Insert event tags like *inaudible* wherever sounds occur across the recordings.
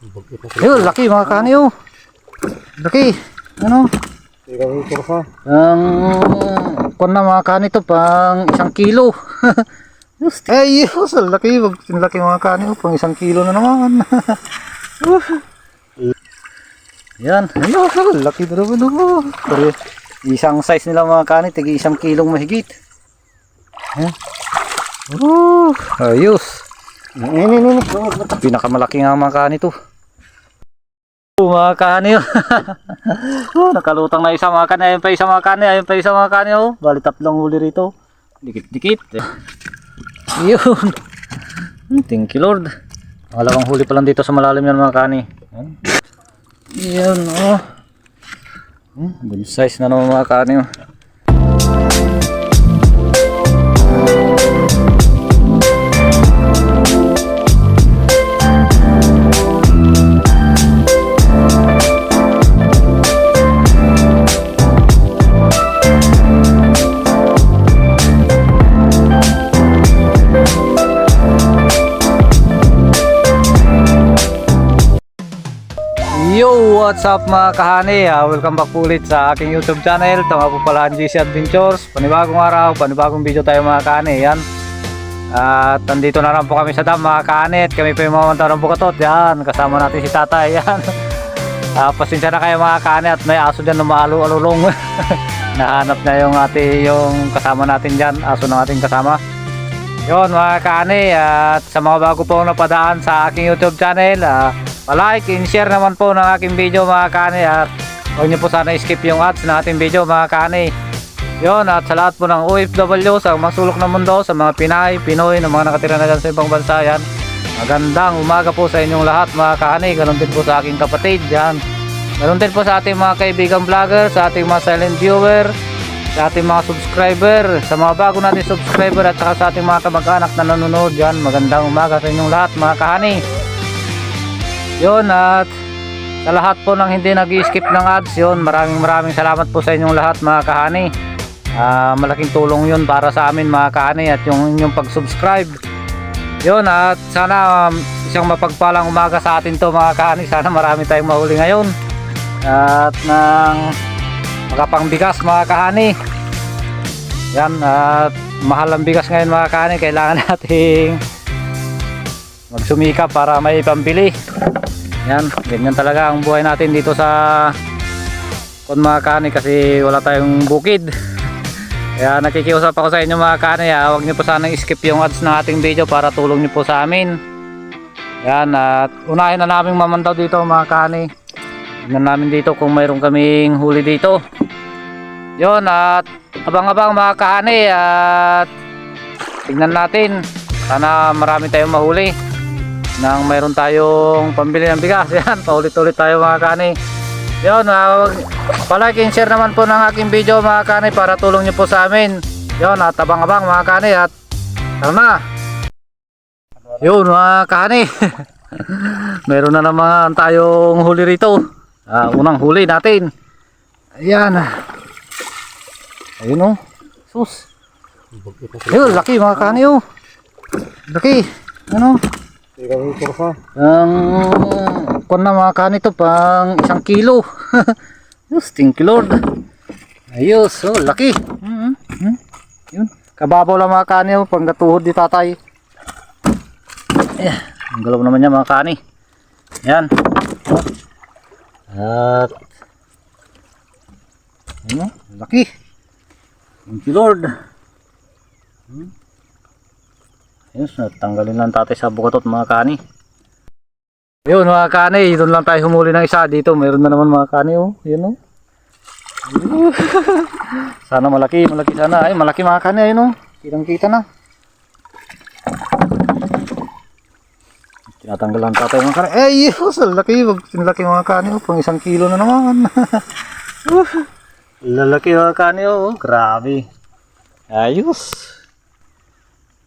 Ayun, laki mga kani oh. Laki. Ano? Ang kon na mga kani to pang isang kilo. *laughs* Ay, ang laki. Laki mga kani oh, pang isang kilo na naman. *laughs* Yan. Ayun, ang laki na naman oh. Pero isang size nila mga kani, tigi isang kilong mahigit. Yan. Oh, ayos. Ini, ini, ini. Pinakamalaki nga mga kani to. Mga kani *laughs* oh. nakalutang na isa mga kani. Ayun pa isa mga kani. Ayun pa isa mga kani oh. Bali tatlong huli rito. Dikit-dikit. Yun. Hmm, Thank you Lord. Malawang huli pa lang dito sa malalim yan mga kani. Yan oh. Hmm, good size na naman mga kani oh. What's up mga kahani? Ah, welcome back po ulit sa aking YouTube channel. Nga po pala ang GC Adventures. Panibagong araw, panibagong video tayo mga kahani. Yan. At nandito na lang po kami sa dam mga kahani. At kami pa yung mga manta ng bukatot. Yan, kasama natin si tatay. *laughs* Yan. Ah, pasensya na kayo mga kahani at may aso dyan lumalo-alulong. *laughs* Nahanap na yung ate yung kasama natin dyan. Aso ng ating kasama. Yon mga kaani at sa mga bago po napadaan sa aking YouTube channel, ah, palike and share naman po ng aking video mga kaani at huwag niyo po sana skip yung ads ng ating video mga kaani. Yon at sa lahat po ng OFW sa mga sulok ng mundo, sa mga Pinay, Pinoy na mga nakatira na dyan sa ibang bansa yan. Magandang umaga po sa inyong lahat mga kaani, ganun din po sa aking kapatid yan. Ganun din po sa ating mga kaibigan vlogger, sa ating mga silent viewer, sa ating mga subscriber, sa mga bago natin subscriber at saka sa ating mga kamag-anak na nanonood yan. Magandang umaga sa inyong lahat mga kahani. Yun at sa lahat po ng hindi nag-skip ng ads yun, maraming maraming salamat po sa inyong lahat mga kahani. Ah, malaking tulong yun para sa amin mga kahani at yung inyong pag-subscribe. Yun at sana um, isang mapagpalang umaga sa atin to mga kahani. Sana marami tayong mahuli ngayon. At ng makapangbigas mga kahani yan at mahal ang bigas ngayon mga kahani kailangan *laughs* nating magsumikap para may pambili yan ganyan talaga ang buhay natin dito sa kon mga kahani kasi wala tayong bukid *laughs* kaya nakikiusap ako sa inyo mga kahani ha, huwag niyo po sanang skip yung ads ng ating video para tulong niyo po sa amin yan at unahin na namin mamandaw dito mga kahani Tingnan namin dito kung mayroon kaming huli dito. Yon at abang-abang mga kahani at tingnan natin. Sana marami tayong mahuli. Nang mayroon tayong pambili ng bigas. *laughs* Yan, paulit-ulit tayo mga kahani. Yon, uh, palike and share naman po ng aking video mga kahani para tulong niyo po sa amin. Yon, at abang-abang mga kahani at tara na. Yun mga kahani. *laughs* Meron na naman tayong huli rito. Ah, unang huli natin. Ayan. Ayun oh. Sus. Ayun, laki mga kani oh. Laki. Ano? Ang kon na mga kani to pang isang kilo. *laughs* Yes, thank you Lord. Ayos, oh, laki. Mm -hmm. Yun. Kababaw lang mga kani oh, pang gatuhod di tatay. Ayan, ang galaw naman niya mga kani. Yan. At ano? Laki. Thank you Lord. Hmm. Yes, natanggalin lang tatay sa bukatot mga kani. Yun mga kani, doon lang tayo humuli ng isa dito. Meron na naman mga kani oh. Yun oh. *laughs* sana malaki, malaki sana. Ay, malaki mga kani ayun oh. Kitang kita na. Tinatanggal lang tatay mga kani. Eh, yes, *laughs* laki. Laki mga kani. Oh, pang isang kilo na naman. *laughs* Lalaki mga kani. Oh, grabe. Ayos.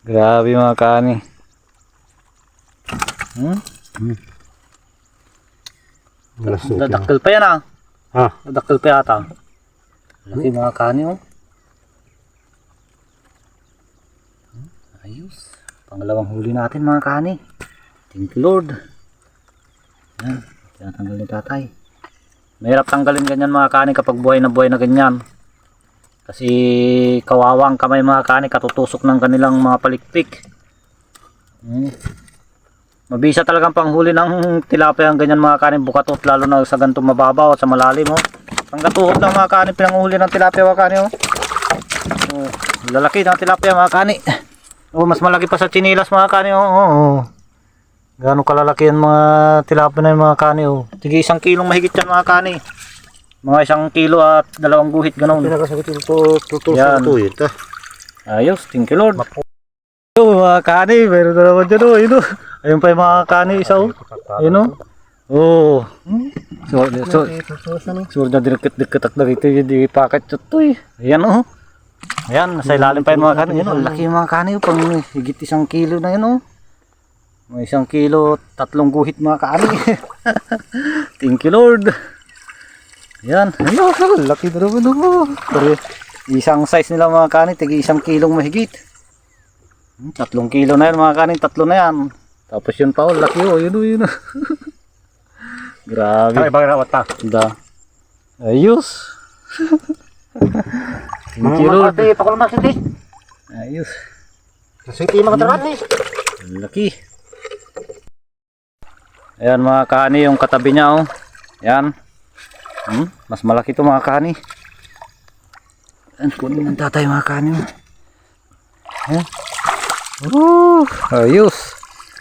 Grabe mga kani. Hmm? Dadakkel pa yan ah. Ha? Dadakkel pa yata. Laki mga kani oh. Hmm, Ayos. Pangalawang huli natin mga kani. Thank you Lord. Yan. Tinatanggal ni tatay. Mahirap tanggalin ganyan mga kani kapag buhay na buhay na ganyan. Kasi kawawang kamay mga kani katutusok ng kanilang mga palikpik. Hmm. Mabisa talagang panghuli ng tilapia ang ganyan mga kani bukatot lalo na sa ganitong mababaw at sa malalim oh. Pangkatuhod lang mga kani pinanghuli ng tilapia mga kani oh. oh. Lalaki ng tilapia mga kani. Oh, mas malaki pa sa chinilas mga kani oh. oh, oh. Gaano kalalaki ang mga tilapia na yung mga kani oh. Tige isang kilong mahigit yan mga kani. Mga isang kilo at dalawang guhit ganoon. Pinakasagot yung to, tutusok Yan. to yun. Ta. Ayos, thank you Lord. Yo, mga kani, meron na naman dyan oh. Ayun oh. Ayun pa yung mga kani isa oh. Ayun oh. Oh. So, so, so, na dirikit-dikit at narito yung di pakat tutoy. Ayan oh. Ayan, nasa ilalim pa yung mga kani. Ayan oh, laki yung mga kani oh. Pang higit isang kilo na yun oh. Mga isang kilo, tatlong guhit mga kani. *laughs* Thank you Lord. Yan. Ayun, *laughs* laki na naman oh. Pero isang size nila mga kani, tigi isang kilong mahigit. Hmm, Tatlong kilo na yan mga kani, tatlo na yan. Tapos yun pa oh, laki oh, yun oh, yun oh. *laughs* Grabe. Ay, bagay rawat ta. Da. Ayos. *laughs* Thank you Lord. pakul mas hindi. Ayos. Kasi iti mga tarat ni. Laki. Ayan mga kani yung katabi niya oh. Ayan. Hmm, mas malaki to mga kani. Ayan, kunin ng tatay mga kani. oh. Ayan. Uh, ayos.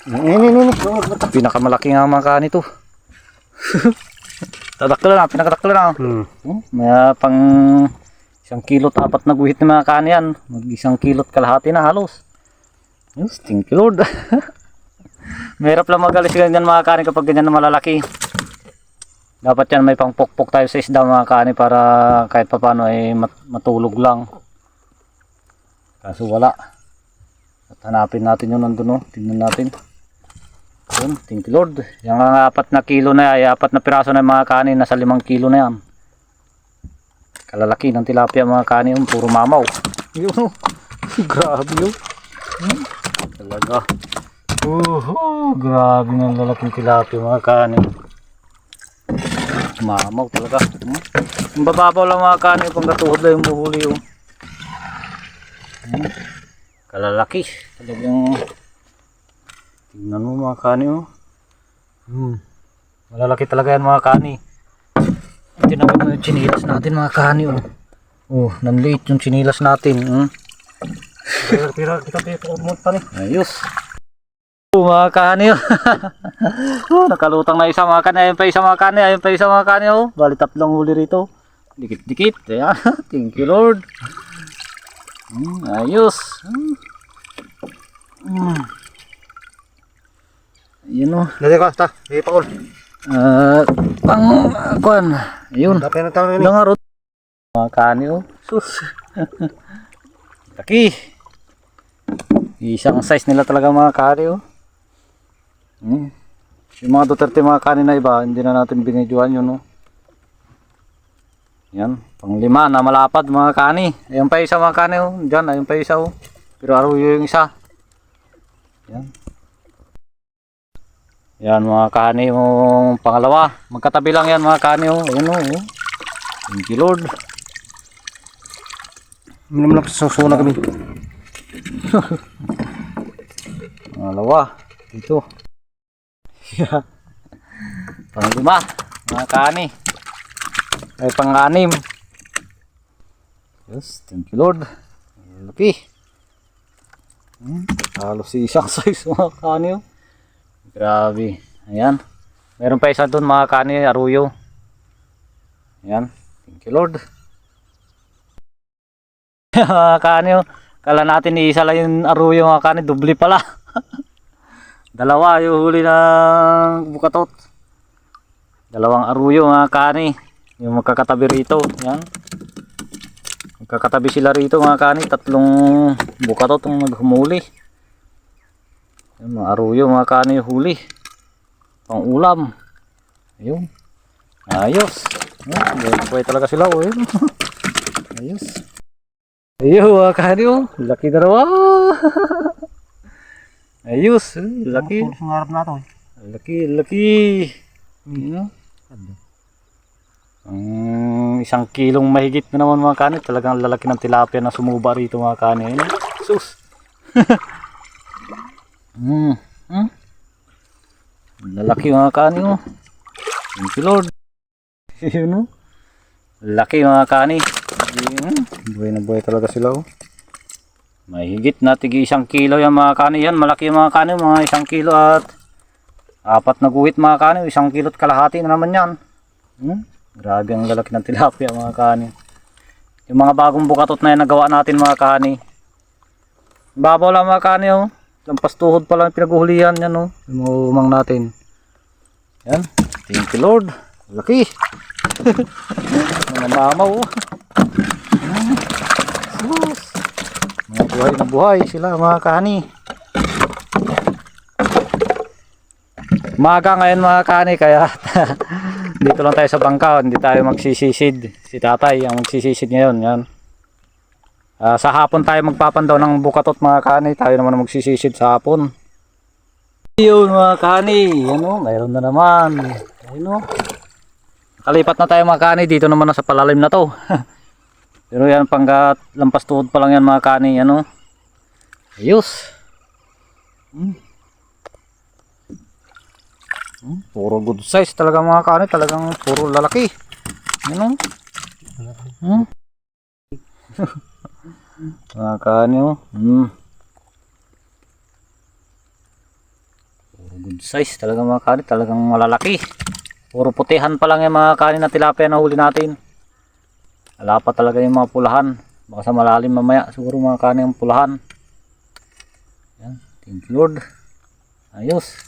Ini ini ini. Pinakamalaki nga mga kani to. *laughs* Tadaklo na, pinakataklo na. oh. Hmm. Hmm, may pang isang kilo tapat na guhit ng mga kani yan. Mag isang kilot kalahati na halos. Yes, thank you Lord. *laughs* Mahirap lang magalis ganyan mga kani kapag ganyan na malalaki. Dapat yan may pangpokpok tayo sa isda mga kani para kahit papano ay mat- matulog lang. Kaso wala. At hanapin natin yun nandun oh. Tingnan natin. Yun, thank you Lord. Yung mga apat na kilo na ay apat na piraso na mga kanin, nasa limang kilo na yan. Kalalaki ng tilapia mga kanin, yun, puro mamaw. Yun, oh. *laughs* grabe yun. Hmm, Talaga. Uhu, grabe ng lalaking tilapia mga kanin. Mamaw talaga. Hmm? Yung bababaw lang mga kanin, pang gatuhod lang yung buhuli yun. Hmm. Kalalaki. Talagang Tingnan mo mga kani oh. Hmm. Malalaki talaga yan mga kani. Tinabi mo yung chinilas natin mga kani oh. Oh, nanliit yung chinilas natin. Hmm. Tira tira kita dito mo pa ni. Ayos. Mga kani *laughs* oh. nakalutang na isa mga kani. Ayun pa isa mga kani. Ayun pa isa mga kani oh. Bali tatlong huli rito. Dikit-dikit. Ayan. *laughs* Thank you Lord. Hmm, ayos. Hmm. Hmm. Yun oh. Dali ko ta. Di pakul. Ah, pang uh, kuan. Ayun. Dapat na tayo ni. Ilang arot. Mga kani oh. Sus. *laughs* Laki. Isang size nila talaga mga kani oh. Hmm. Yung mga Duterte mga kani na iba, hindi na natin binidyohan yun oh. Yan, pang lima na malapad mga kani. Ayun pa isa mga kani oh. Diyan, ayun pa isa oh. Pero aruyo yung isa. Yan. Yan mga kani yung pangalawa. Magkatabi lang yan mga kani oh. Ayun oh. oh. Thank you Lord. Minum lang sa suna kami. *laughs* Pangalawa. Dito. Panglima. Mga kani. Ay pang-anim. Yes, thank you Lord. Laki. Hmm, halos isang size mga kani oh. Grabe. Ayan. Meron pa isa doon mga kani, aruyo. Ayan. Thank you Lord. *laughs* mga kani oh. Kala natin isa lang yung aruyo mga kani, dubli pala. *laughs* Dalawa yung huli ng bukatot. Dalawang aruyo mga kani. Yung magkakatabi rito. Yan. Magkakatabi sila rito mga kani. Tatlong bukatot ang naghumuli. Yan, mga aruyo mga kani huli. Pang ulam. Ayun. Ayos. Ayun. Buhay talaga sila. Oh. Ayun. *laughs* Ayos. Ayun mga kani oh. Laki naman. *laughs* Ayos. eh, Laki. Sa ngarap na to. Laki, laki. Mm. Ang isang kilong mahigit na naman mga kani. Talagang lalaki ng tilapia na sumuba rito mga kani. Ayun, sus. *laughs* mm. Mm. Lalaki mga kani oh. Thank you Lord. *laughs* Yun oh. Laki mga kani. Yun. Buhay na buhay talaga sila oh. May higit na tigi isang kilo yung mga kani yan. Malaki yung mga kani, mga isang kilo at apat na guhit mga kani. Isang kilo at kalahati na naman yan. Hmm? Grabe ang lalaki ng tilapia mga kani. Yung mga bagong bukatot na yan nagawa natin mga kani. Babaw lang mga kani oh. Lampas tuhod pa lang yung pinaguhulihan yan oh. Yung umang natin. Yan. Thank you Lord. Laki. *laughs* mga mamaw oh. Sus. Mga buhay na buhay sila mga kani. Maga ngayon mga kani kaya *laughs* dito lang tayo sa bangka, hindi tayo magsisisid. Si tatay ang magsisisid ngayon. Yan. Ah, sa hapon tayo magpapandaw ng bukatot mga kani. Tayo naman magsisisid sa hapon. Yun mga kani. Yan o, mayroon na naman. Ayun o. Kalipat na tayo mga kani. Dito naman na sa palalim na to. *laughs* Pero yan panggat lampas tuhod pa lang yan mga kani. Ano? Ayos. Hmm. Hmm, puro good size talaga mga kani. Talagang puro lalaki. Ano? Hmm? *laughs* mga kani oh. Hmm. Puro good size talaga mga kani. Talagang malalaki. Puro putihan pa lang yung mga kani na tilapia na huli natin. Wala pa talaga yung mga pulahan. Baka sa malalim mamaya siguro mga kani ang pulahan. Yan. Thank you Lord. Ayos.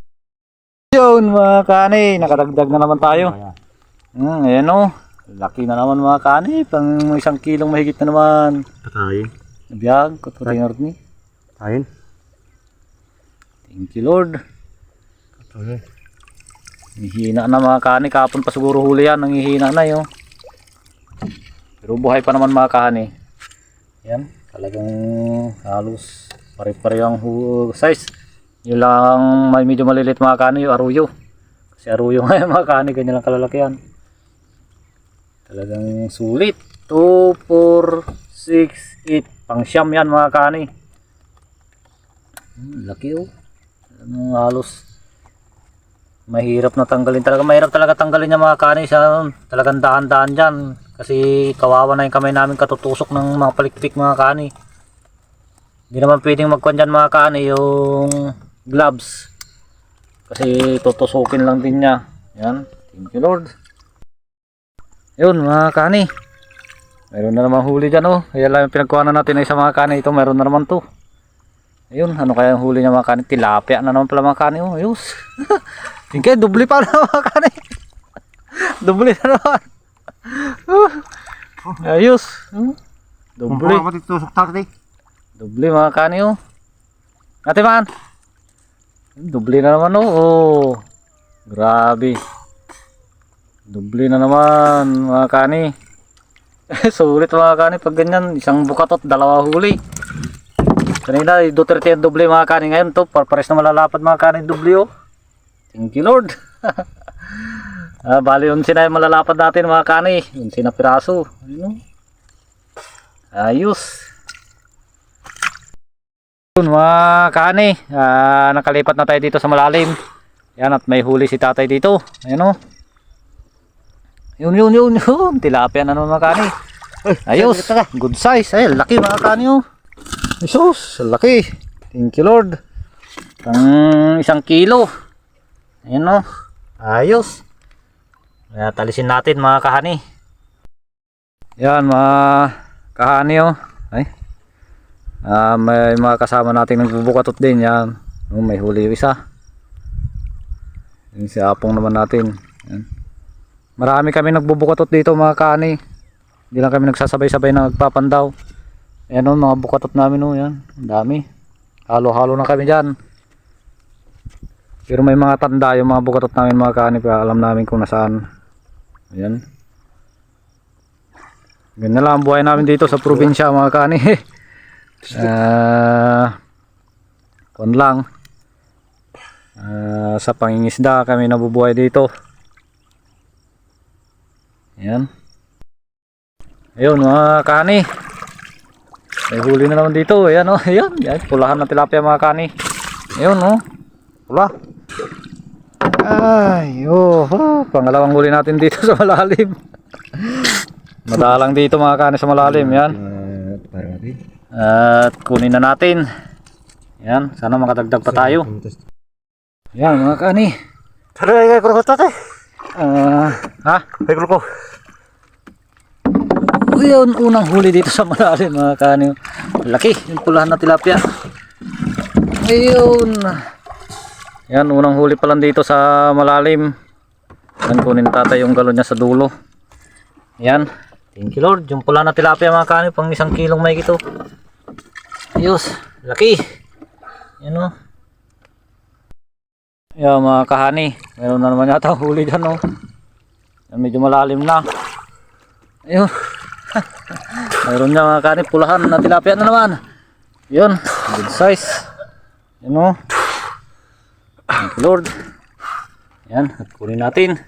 Yun mga kani. Nakadagdag na naman tayo. Hmm, ayan o. Laki na naman mga kani. Pang isang kilong mahigit na naman. Patayin. Nabiyag. Kututin ni. Patayin. Thank you Lord. Patayin. Hihina na mga kani. Kapon pa siguro huli yan. Nangihina na yun. Pero buhay pa naman mga kani. Yan. Talagang halos pare-pare ang size. Yung lang may medyo malilit mga kani yung aruyo. Kasi aruyo *laughs* ngayon mga kani. Ganyan lang kalalaki yan. Talagang sulit. 2, 4, 6, 8. Pang siyam yan mga kani. Hmm, laki oh. Halos mahirap na tanggalin talaga mahirap talaga tanggalin yung mga kanis sa talagang daan-daan dyan kasi kawawa na yung kamay namin katutusok ng mga palikpik mga kani hindi naman pwedeng magkwan dyan mga kani yung gloves. Kasi tutusukin lang din niya. Yan. Thank you lord. Yun mga kani meron na naman huli dyan oh. Kaya lang yung pinagkuha na natin ay sa mga kani ito meron na naman to. Ayun ano kaya yung huli niya mga kani tilapia na naman pala mga kani oh. Ayos. *laughs* Tingke, dubli pa na mga kani. *laughs* dubli na naman. *laughs* Ayos. Hmm? Dubli. Kumpara dito sa takti. Dubli mga kani oh. Ate man. Dubli na naman oh. oh. Grabe. Dubli na naman mga kani. *laughs* Sulit mga kani pag ganyan. Isang bukatot, dalawa huli. Kanina, Duterte ang dubli mga kani ngayon to. Pares na malalapad mga kani dubli oh. Thank you Lord. *laughs* ah, bali yun sina yung malalapad natin mga kani. Yun sina piraso. Ayos. Yun mga kani. Ah, nakalipat na tayo dito sa malalim. Yan at may huli si tatay dito. Ayun o. Yun yun yun yun. Tilapia na naman mga kani. Ayos. Good size. Ay, laki mga kani oh. Jesus, laki. Thank you Lord. Pang isang kilo. Ayun o. Ayos. Kaya talisin natin mga kahani. Yan mga kahani o. Ay. Ah, may mga kasama nating nagbubukatot din yan. Oh, may huli isa. Yung si Apong naman natin. Yan. Marami kami nagbubukatot dito mga kahani. Hindi lang kami nagsasabay-sabay na nagpapandaw. Ayan o, mga bukatot namin o. Yan. Ang dami. Halo-halo na kami dyan. Pero may mga tanda yung mga bukatot namin mga kaani pa alam namin kung nasaan. Ayan. Ganyan lang ang buhay namin dito sa probinsya mga kaani. *laughs* Ah, kon lang. Ah, sa pangingisda kami nabubuhay dito. Ayan. Ayun mga kani. May huli na naman dito. Ayan o. Oh. Ayan. Ayan. Pulahan ng tilapia mga kani. Ayun o. Oh. Pula. Ay. Oh, oh. Pangalawang huli natin dito sa malalim. Madalang dito mga kani sa malalim. Yan. At kunin na natin. Yan. Sana makadagdag pa tayo. Yan mga kani. Tara, ay, kurang tatay. Ah, ha? Ay, ko. Yun, unang huli dito sa malalim mga kani. Laki, yung pulahan na tilapia. Ayun. Yan, unang huli pa lang dito sa malalim. Yan, kunin tatay yung galon niya sa dulo. Yan. Thank you Lord. Yung pula na tilapia mga kani, pang isang kilong may ito. Ayos, laki. Yan o. Yan mga kahani. Meron na naman yata huli dyan o. Yan, medyo malalim na. Ayun. *laughs* Mayroon niya mga kanin pulahan na tilapia na naman. Yun, good size. Yan o. Thank you Lord. Yan, at kunin natin.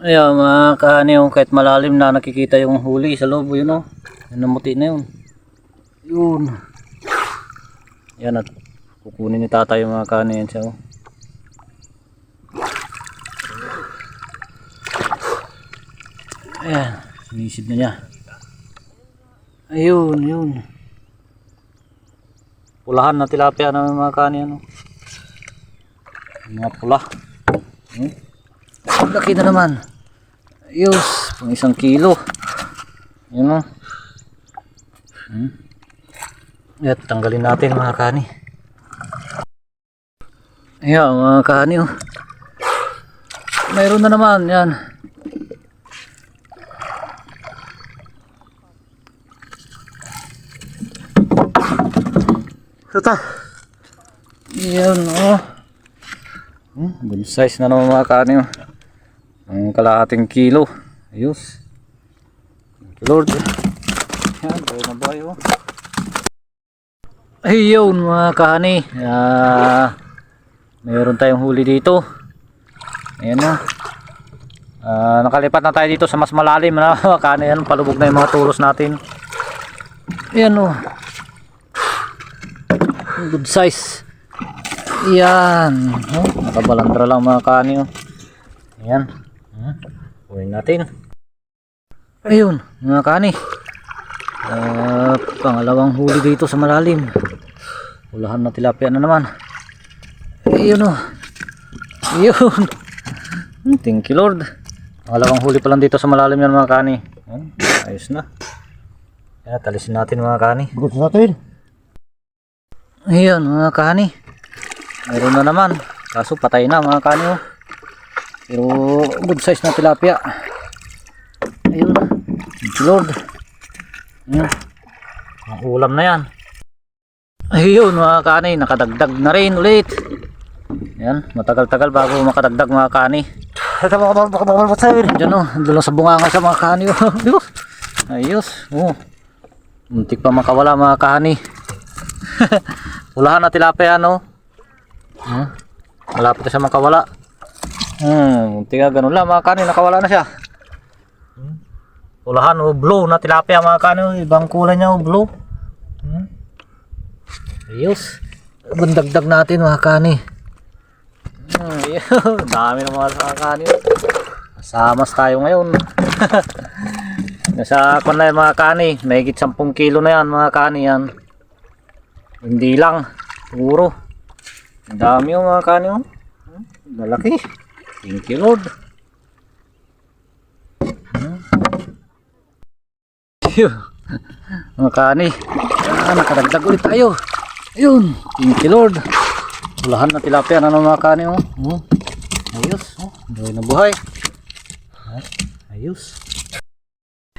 Ayan mga yung kahit malalim na nakikita yung huli sa loob yun o. Yan namuti na yun. Yun. Yan at kukunin ni tatay yung mga kanin yan siya o. Ayan, sinisid na niya. Ayun, yun. Pulahan na tilapia na mga kani ano. Mga pula. Hmm? Laki na naman. Ayos, pang isang kilo. Yun o. Hmm? At tanggalin natin mga kani. Ayan mga kani oh. Mayroon na naman yan. Tata. Yan oh. Hmm, good size na naman mga kani oh. Ang kalahating kilo. Ayos. Thank you Lord. Yan, bayo na bayo. Ayun mga kani. Ah, mayroon tayong huli dito. Ayan oh. Ah, nakalipat na tayo dito sa mas malalim na mga *laughs* kani. Yan, palubog na yung mga tulos natin. Ayan oh. Good size. Yan. Oh, nakabalandra lang mga kani. Oh. Yan. Hmm. Uwin natin. Ayun, mga kani. Ah, pangalawang huli dito sa malalim. Ulahan na tilapia na naman. Ayun oh. Ayun. Hmm, Thank you Lord. Pangalawang huli pa lang dito sa malalim yan mga kani. Ayos na. Yan, talisin natin mga kani. Bukas natin. Ayan mga kani. Meron na naman. Kaso patay na mga kani oh. Pero good size na tilapia. Ayun. Thank you Lord. Ang ulam na yan. Ayun mga kani. Nakadagdag na rin ulit. Ayan. Matagal-tagal bago makadagdag mga kani. Diyan oh. Doon sa bunganga sa mga kani oh. *laughs* Ayos. Ayos. Oh. Muntik pa makawala mga kani. *laughs* Ulahan na tilapia no. Hmm? Malapit na siya makawala. Hmm, muntik ka ganun lang mga kani nakawala na siya. Hmm? Ulahan o blue na tilapia mga kani oh. ibang kulay niya o blue. Hmm? Ayos. Bandagdag natin mga kani. Hmm, *laughs* yun. Dami ng mga mga kani. oh. Samas tayo ngayon. *laughs* Nasa kwan na mga kani. Mahigit 10 kilo na yan mga kani yan. Hindi lang. Siguro. Dami yung mga kani oh. Hmm, Malaki. Thank you Lord. Phew. Mga kani. Ah, nakadagdag ulit tayo. Ayun. Thank you Lord. Ulahan na tilapia na ng mga kani oh. Oh. Ayos. Oh. Buhay na buhay. Ah, Ayos.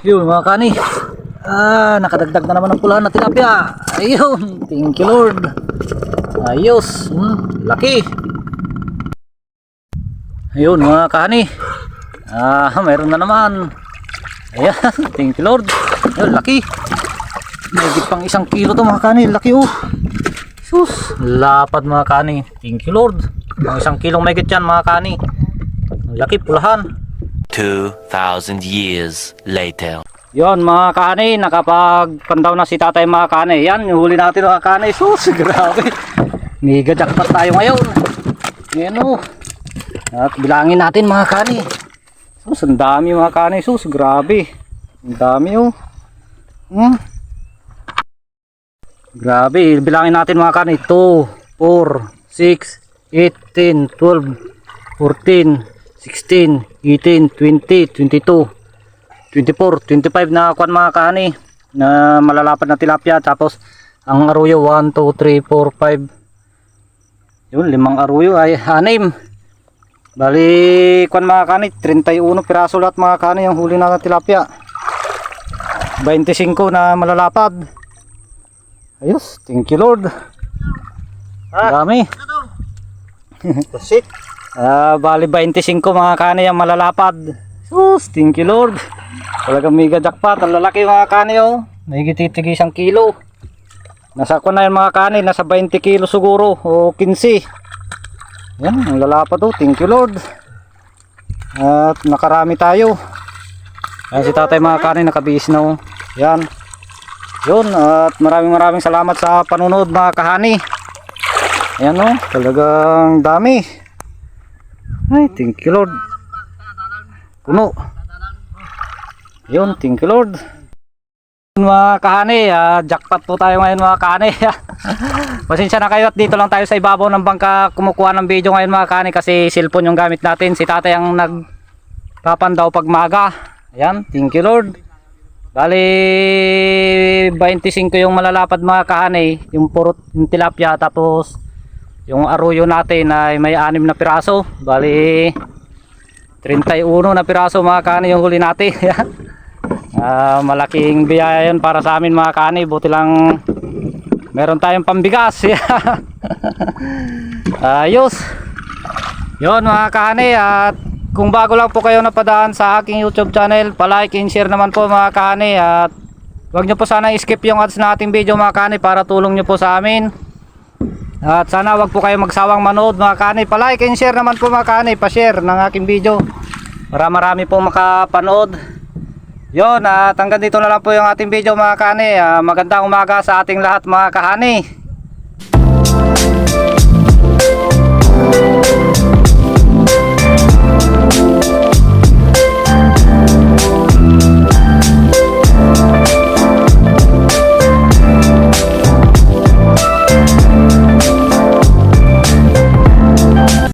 Yun mga kani. Ah, nakadagdag na naman ng pulahan na tilapia. Ayun. Thank you Lord. Ayos. Hmm, laki. Ayun mga kani. Ah, mayroon na naman. Ayan. *laughs* Thank you Lord. Ayun, laki. Mayigit pang isang kilo to mga kani. Laki oh. Sus. Lapad mga kani. Thank you Lord. Pang isang kilong mayigit yan mga kani. Laki pulahan. 2,000 years later. Yon mga kani, nakapagpandaw na si tatay mga kani. Yan, yung huli natin mga kani. Sus, *laughs* grabe. Mega jackpot tayo ngayon. Yan o. At bilangin natin mga kani. Sus, ang dami mga kani. Sus, grabe. Ang dami o. Hmm. Grabe, bilangin natin mga kani. 2, 4, 6, 8, 10, 12, 14, 16, 18, 20, 22, 24, 25 na kwan mga kani na malalapad na tilapia tapos ang aruyo 1, 2, 3, 4, 5 yun limang aruyo ay anim bali kwan mga kani 31 piraso lahat mga kani yung huli na tilapia 25 na malalapad ayos thank you lord dami *laughs* Pasit. Ah, bali 25 mga kani ang malalapad. Sus, thank you Lord. Talagang mega jackpot. Ang lalaki mga kani oh. Nagititigi isang kilo. Nasa ko na yan mga kani. Nasa 20 kilo siguro. O 15. Yan, ang lalapad oh. Thank you Lord. At nakarami tayo. Yan si tatay mga kani nakabihis na oh. Yan. Yun, at maraming maraming salamat sa panunod mga kahani. Ayan oh, talagang dami. Ay, thank you Lord. Puno. Yun, thank you Lord. Mga kahani, ah, jackpot po tayo ngayon mga kahani. *laughs* Pasensya na kayo at dito lang tayo sa ibabaw ng bangka kumukuha ng video ngayon mga kahani kasi cellphone yung gamit natin. Si tatay ang nagpapandaw pag maga. Ayan, thank you Lord. Bali 25 yung malalapad mga kahani, yung purot yung tilapia tapos yung aruyo natin ay may anim na piraso. Bali 31 na piraso mga kahani yung huli natin. *laughs* Ah, malaking biyaya yun para sa amin mga kahani. Buti lang meron tayong pambigas. *laughs* Ayos. Yon mga kahani at kung bago lang po kayo napadaan sa aking YouTube channel, palike and share naman po mga kahani at Huwag nyo po sana skip yung ads na ating video mga kani para tulong nyo po sa amin. At sana wag po kayo magsawang manood mga kani. Pa-like and share naman po mga kani. Pa-share ng aking video. Para marami pong makapanood. Yon at hanggang dito na lang po yung ating video mga kani. Ah, magandang umaga sa ating lahat mga kahani.